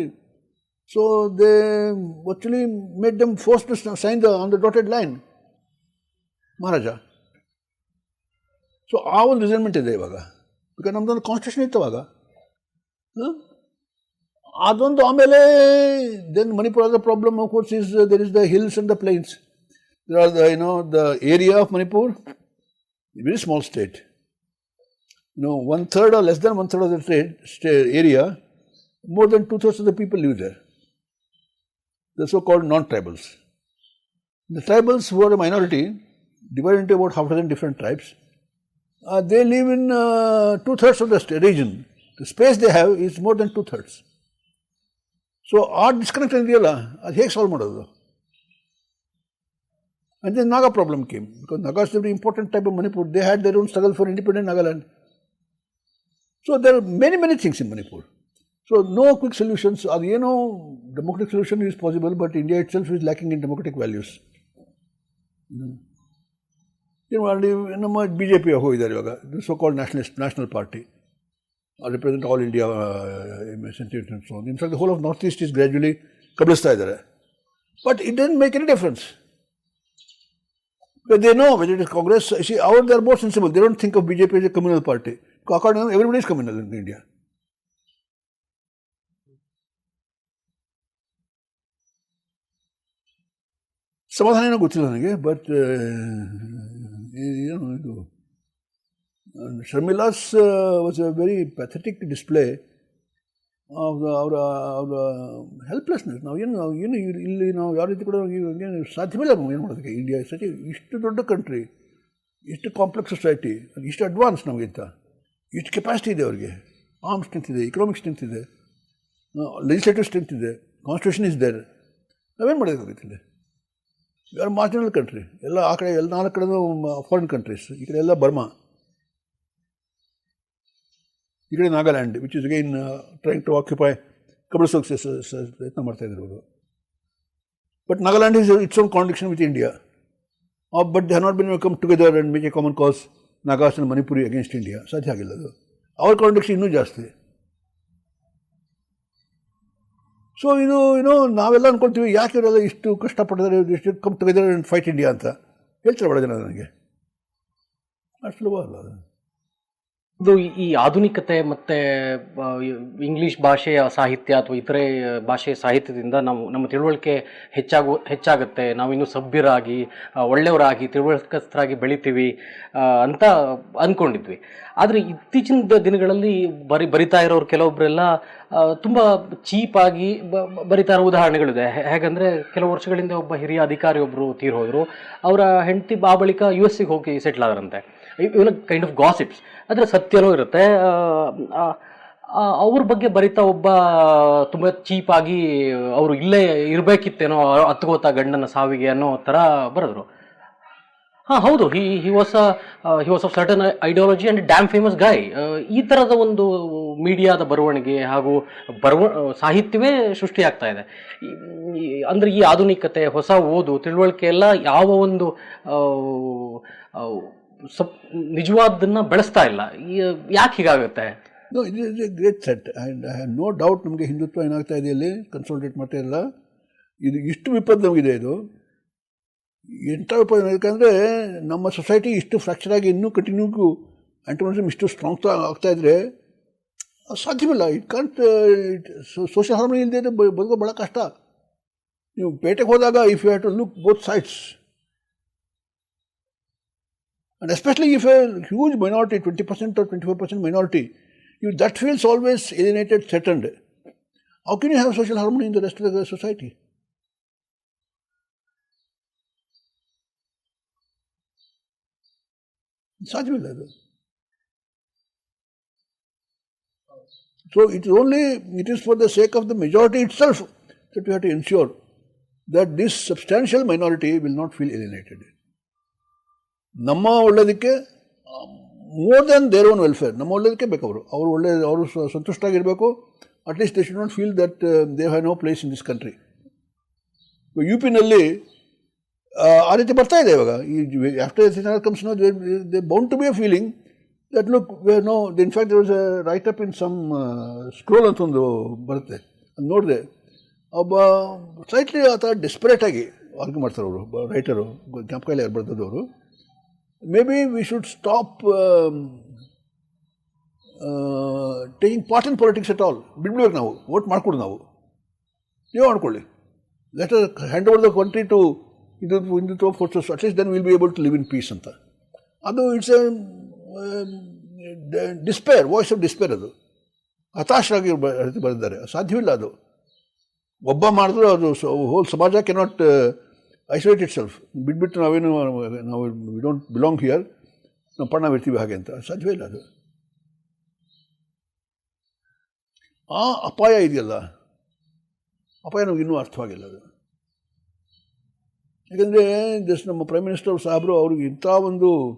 so they actually made them force to sign the on the dotted line Maharaja so ಆ ಒಂದು ರಿಸಲ್ಮೆಂಟ್ ಇದೆ ಇವಾಗ ಬಿಕಾಸ್ ನಮ್ಮದೊಂದು ಕಾನ್ಸ್ಟಿಟ್ಯೂಷನ್ ಇತ್ತು ಅವಾಗ ಹ? ಅದೊಂದು ಆಮೇಲೆ ದೆನ್ ಮಣಿಪುರದ problem of course is there is the hills and the plains there are the you know the area of Manipur very small state you know, one third or less than one third of the trade, sta- area, more than two thirds of the people live there. The so called non tribals. The tribals, who are a minority, divided into about half a dozen different tribes, uh, they live in uh, two thirds of the st- region. The space they have is more than two thirds. So ಆ disconnect ಇದೆಯಲ್ಲ ಅದು ಹೇಗೆ solve ಮಾಡೋದು And then Naga problem came because Naga is a very important type of Manipur. They had their own struggle for independent Nagaland. So there are many, many things in Manipur. So no quick solutions. Or, you know, democratic solution is possible, but India itself is lacking in democratic values. ಏನು ಮಾಡಿ ನಮ್ಮ B J P ಹೋಗಿದ್ದಾರೆ ಇವಾಗ so called nationalist national party represent all India sentiment in fact the whole of north east is gradually ಕಬಳಿಸ್ತಾ ಇದ್ದಾರೆ but it don't make any difference But they know whether it is Congress. See, our they are more sensible. They don't think of BJP as a communal party. According to them, everybody is communal in India. ಸಮಾಧಾನ ಏನೋ ಗೊತ್ತಿಲ್ಲ ನನಗೆ but ಏನು ಇದು Sharmila's was a very pathetic display ಅವರ ಅವರ ಅವರ helplessness ನಾವು ಏನು ನಾವು ಏನು ಇಲ್ಲಿ- ನಾವು ಯಾವ ರೀತಿ ಕೂಡ ಏನು ಸಾಧ್ಯವಿಲ್ಲ ನಾವು ಏನು ಮಾಡೋದಕ್ಕೆ. ಇಂಡಿಯಾ ಸಚ್ ಇಷ್ಟು ದೊಡ್ಡ ಕಂಟ್ರಿ ಇಷ್ಟು ಕಾಂಪ್ಲೆಕ್ಸ್ ಸೊಸೈಟಿ ಇಷ್ಟು ಅಡ್ವಾನ್ಸ್ ನಮಗಿಂತ. ಇಷ್ಟು ಕೆಪಾಸಿಟಿ ಇದೆ ಅವರಿಗೆ. ಆರ್ಮ್ ಸ್ಟ್ರೆಂತ್ ಇದೆ ಇಕನಾಮಿಕ್ ಸ್ಟ್ರೆಂತ್ ಇದೆ ಲೆಜಿಸ್ಲೇಟಿವ್ ಸ್ಟ್ರೆಂತ್ ಇದೆ ಕಾನ್ಸ್ಟಿಟ್ಯೂಷನ್ ಇಸ್ ದೇರ್ ನಾವೇನು ಮಾಡೋದಕ್ಕಾಗುತ್ತಿಲ್ಲ ವಿ ಆರ್ ಮಾರ್ಜಿನಲ್ ಕಂಟ್ರಿ ಎಲ್ಲ ಆ ಕಡೆ, ಎಲ್ಲ ನಾಲ್ಕು ಕಡೆ ಫಾರಿನ್ ಕಂಟ್ರೀಸ್ ಈ ಕಡೆ ಎಲ್ಲ ಬರ್ಮಾ. ಈ ಕಡೆ Nagaland which is again trying to occupy ಕಬಳಿಸೋಕೆ ಪ್ರಯತ್ನ ಮಾಡ್ತಾ ಇದ್ರು ಅವರು but Nagaland is its own contradiction with India but they have not been come together and make a common cause Nagas and Manipuri against India ಸಾಧ್ಯ ಆಗಿಲ್ಲ ಅದು. ಅವ್ರ ಕಾಂಟ್ರಿಕ್ಷನ್ ಇನ್ನೂ ಜಾಸ್ತಿ. ಸೊ ಇದು ಏನೋ ನಾವೆಲ್ಲ ಅಂದ್ಕೊಳ್ತೀವಿ ಯಾಕೆ ಇವರೆಲ್ಲ ಇಷ್ಟು ಕಷ್ಟಪಟ್ಟಿದ್ದಾರೆ ಇಷ್ಟು ಕಮ್ ಟುಗೆದರ್ ಫೈಟ್ ಇಂಡಿಯಾ ಅಂತ? ಹೇಳ್ತಾರೆ ಬಡ ಜನ ನನಗೆ. ಅಷ್ಟು ಸುಲಭ ಅಲ್ಲ
ಇದು ಈ- ಆಧುನಿಕತೆ ಮತ್ತೆ ಇಂಗ್ಲೀಷ್ ಭಾಷೆಯ ಸಾಹಿತ್ಯ ಅಥವಾ ಇತರೆ ಭಾಷೆಯ ಸಾಹಿತ್ಯದಿಂದ ನಾವು, ನಮ್ಮ ತಿಳುವಳಿಕೆ ಹೆಚ್ಚಾಗು, ಹೆಚ್ಚಾಗುತ್ತೆ. ನಾವು ಇನ್ನೂ ಸಭ್ಯರಾಗಿ ಒಳ್ಳೆಯವರಾಗಿ, ತಿಳುವಳಿಕಸ್ಥರಾಗಿ ಬೆಳಿತೀವಿ ಅಂತ ಅಂದ್ಕೊಂಡಿದ್ವಿ ಆದರೆ ಇತ್ತೀಚಿನ ದಿನಗಳಲ್ಲಿ ಬರಿ, ಬರಿತಾ ಇರೋರು ಕೆಲವೊಬ್ಬರೆಲ್ಲ ತುಂಬ ಚೀಪಾಗಿ ಬರಿತಾ ಇರೋ ಉದಾಹರಣೆಗಳಿದೆ. ಹೇಗಂದರೆ ಕೆಲವು ವರ್ಷಗಳಿಂದ ಒಬ್ಬ ಹಿರಿಯ ಅಧಿಕಾರಿ ಒಬ್ಬರು ತೀರ್ ಹೋದ್ರು ಅವರ ಹೆಂಡತಿ ಆ ಬಳಿಕ ಯು ಎಸ್ಸಿಗೆ ಹೋಗಿ ಸೆಟ್ಲ್ ಆದರಂತೆ. ಇವನ ಕೈಂಡ್ ಆಫ್ ಗಾಸಿಪ್ಸ್ ಆದರೆ ಸತ್ಯನೂ ಇರುತ್ತೆ. ಅವ್ರ ಬಗ್ಗೆ ಬರಿತಾ ಒಬ್ಬ ತುಂಬ ಚೀಪಾಗಿ ಅವರು ಇಲ್ಲೇ ಇರಬೇಕಿತ್ತೇನೋ ಹತ್ಕೋತಾ ಗಂಡನ ಸಾವಿಗೆ ಅನ್ನೋ ಥರ ಬರೆದ್ರು. ಹಾಂ, ಹೌದು. He he was he was of certain ideology and damn famous guy ಈ ಥರದ ಒಂದು ಮೀಡಿಯಾದ ಬರವಣಿಗೆ ಹಾಗೂ ಬರವ, ಸಾಹಿತ್ಯವೇ ಸೃಷ್ಟಿಯಾಗ್ತಾ ಇದೆ. ಅಂದರೆ ಈ- ಅಂದ್ರೆ ಆಧುನಿಕತೆ, ಹೊಸ ಓದು, ತಿಳುವಳಿಕೆ ಎಲ್ಲ ಯಾವ ಒಂದು ಸಪ್ ನಿಜವಾದನ್ನ ಬೆಳೆಸ್ತಾ ಇಲ್ಲ. ಯಾಕೆ ಹೀಗಾಗುತ್ತೆ?
ನೋ ಇದು is a great set and I have no doubt ನಮಗೆ ಹಿಂದುತ್ವ ಏನಾಗ್ತಾ ಇದೆ ಇಲ್ಲಿ ಕನ್ಸಲ್ಟೇಟ್ ಮಾಡ್ತಾ ಇಲ್ಲ ಇದು ಇಷ್ಟು ವಿಪತ್ತು ನಮಗಿದೆ ಇದು. ಎಂಥ ವಿಪತ್ತು ಯಾಕಂದರೆ ನಮ್ಮ ಸೊಸೈಟಿ ಇಷ್ಟು ಫ್ರ್ಯಾಕ್ಚರ್ ಆಗಿ ಇನ್ನೂ ಕಂಟಿನ್ಯೂ ಆ್ಯಂಟಿಮೋನಿಸಮ್ ಇಷ್ಟು ಸ್ಟ್ರಾಂಗ್ ಆಗ್ತಾ ಇದ್ರೆ ಸಾಧ್ಯವಿಲ್ಲ ಇಟ್ ಕಾಂಟ್ ಸೋಷಿಯಲ್ ಹಾರ್ಮನಿ ಇಲ್ಲದೆ ಬದುಕೋ ಭಾಳ ಕಷ್ಟ. ನೀವು ಪೇಟೆಗೆ ಹೋದಾಗ if you have to look both sides And especially if a huge minority, 20% or 24% minority, if that feels always alienated, threatened, how can you have social harmony in the rest of the society? So it is only it is for the sake of the majority itself that we have to ensure that this substantial minority will not feel alienated. ನಮ್ಮ ಒಳ್ಳೇದಕ್ಕೆ more than their own welfare ನಮ್ಮ ಒಳ್ಳೇದಕ್ಕೆ ಬೇಕು ಅವರು. ಅವರು ಒಳ್ಳೆ, ಅವರು ಸಂತುಷ್ಟಾಗಿರಬೇಕು at least they should not feel that they have no place in this country U ಪಿನಲ್ಲಿ ಆ ರೀತಿ ಬರ್ತಾ ಇದೆ ಇವಾಗ. ಈ after comes no they bound to be a feeling that look no in fact was write up in some Scroll ಅಂತ ಒಂದು ಬರುತ್ತೆ. ಅದು ನೋಡಿದೆ. ಒಬ್ಬ ಸ್ಲೈಟ್ಲಿ ಆ ಥರ ಡೆಸ್ಪರೇಟಾಗಿ ಆರ್ಗ್ಯೂ ಮಾಡ್ತಾರೆ ಅವರು. ರೈಟರು ಜ್ಞಾಪಕ ಯಾರು ಬರ್ದದವರು may be we should stop taking part in politics at all ಬಿಡ್ಬೇಕು ನಾವು ವೋಟ್ ಮಾಡ್ಕೊಡು ನಾವು. ನೀವು ಮಾಡ್ಕೊಳ್ಳಿ. Let hand over the country to ಇದು Hindutva forces at least then will be able to live in peace ಅಂತ. ಅದು it's a despair voice of despair ಅದು. ಹತಾಶರಾಗಿ ಬರೆದಿದ್ದಾರೆ. ಸಾಧ್ಯವಿಲ್ಲ ಅದು. ಒಬ್ಬ ಮಾಡಿದ್ರು ಅದು ಹೋಲ್ ಸಮಾಜ ಕೆನಾಟ್ ಐಸೋಲೇಟ್ ಇಟ್ ಸೆಲ್ಫ್ ಬಿಟ್ಬಿಟ್ಟು ನಾವೇನು, ನಾವು ವಿ ಡೋಂಟ್ ಬಿಲಾಂಗ್ ಹಿಯರ್ ನಾವು ಪಣ್ಣ ಬಿಡ್ತೀವಿ ಹಾಗೆ ಅಂತ. ಸಾಧ್ಯವೇ ಇಲ್ಲ ಅದು. ಆ ಅಪಾಯ ಇದೆಯಲ್ಲ. ಅಪಾಯ ನಮ್ಗೆ ಇನ್ನೂ ಅರ್ಥವಾಗಿಲ್ಲ ಅದು. ಯಾಕಂದರೆ ಜಸ್ಟ್ ನಮ್ಮ ಪ್ರೈಮ್ ಮಿನಿಸ್ಟರ್ ಸಾಹೇಬರು ಅವ್ರಿಗೆ ಇಂಥ ಒಂದು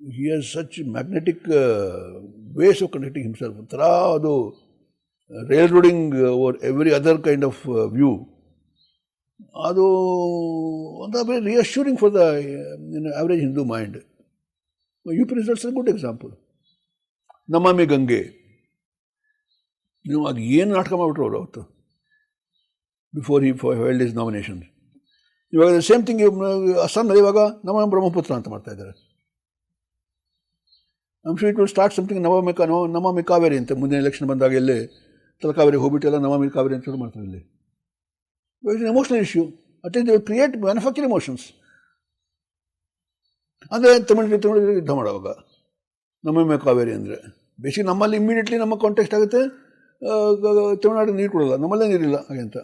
he has such magnetic ways of conducting himself ಒಂಥರ ಅದು railroading over every other kind of view ಅದು ಒಂಥರ very reassuring for the average Hindu mind U P results good example Namami Gange ನೀವು ಅದು ಏನು ನಾಟಕ ಮಾಡಿಬಿಟ್ರು ಅವರು ಅವತ್ತು? Before he held his nomination ಇವಾಗ ಸೇಮ್ ಥಿಂಗ್ ಅಸ್ಸಾಂನಲ್ಲಿ ಇವಾಗ ನಮ್ಮ ಬ್ರಹ್ಮಪುತ್ರ ಅಂತ ಮಾಡ್ತಾ ಇದ್ದಾರೆ. I'm sure it will start something Navami Namami Kaveri ಅಂತ, ಮುಂದಿನ ಎಲೆಕ್ಷನ್ ಬಂದಾಗ ಎಲ್ಲಿ ತಲಕಾವೇರಿ ಹೋಗ್ಬಿಟ್ಟೆಲ್ಲ ನಮಾಮಿ ಕಾವೇರಿ ಅಂತ ಶುರು ಮಾಡ್ತಾರೆ ಇಲ್ಲಿ. It's emotional issue it will create, manufacture emotions. ಅಂದರೆ ತಮಿಳು ತಮಿಳು ಯುದ್ಧ ಮಾಡೋವಾಗ. ನಮ್ಮೊಮ್ಮೆ ಕಾವೇರಿ ಅಂದರೆ. ಬೇಸಿಗೆ ನಮ್ಮಲ್ಲಿ ಇಮ್ಮಿಡಿಯೇಟ್ಲಿ ನಮ್ಮ ಕಾಂಟೆಕ್ಸ್ಟ್ ಆಗುತ್ತೆ. ತಮಿಳ್ನಾಡಿಗೆ ನೀರು ಕೊಡೋಲ್ಲ. ನಮ್ಮಲ್ಲೇ ನೀರಿಲ್ಲ ಹಾಗೆ ಅಂತ.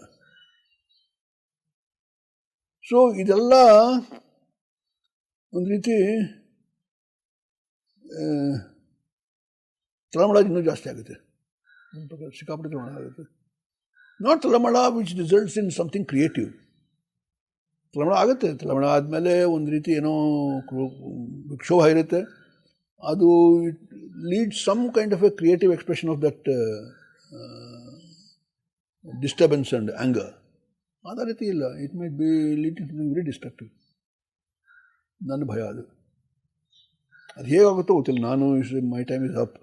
ಸೊ ಇದೆಲ್ಲ ಒಂದು ರೀತಿ ತಳಮಳ ಇನ್ನೂ ಜಾಸ್ತಿ ಆಗುತ್ತೆ. ಸಿಕ್ಕಾಪಟ್ಟೆ ತಳಮಳ ಆಗುತ್ತೆ. Not ತಳಮಳ which results in something creative ತಳಮಳ ಆಗುತ್ತೆ ತಳಮಳ ಆದಮೇಲೆ ಒಂದು ರೀತಿ ಏನೋ ವಿಕ್ಷೋಭ ಇರುತ್ತೆ. ಅದು it lead some kind of a creative expression of that disturbance and anger ಅದೇ ರೀತಿ ಇಲ್ಲ. It might be lead to very destructive ನನ್ನ ಭಯ ಅದು. ಅದು ಹೇಗಾಗುತ್ತೋ ಗೊತ್ತಿಲ್ಲ. ನಾನು is my time is up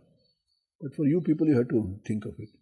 but for you people you have to think of it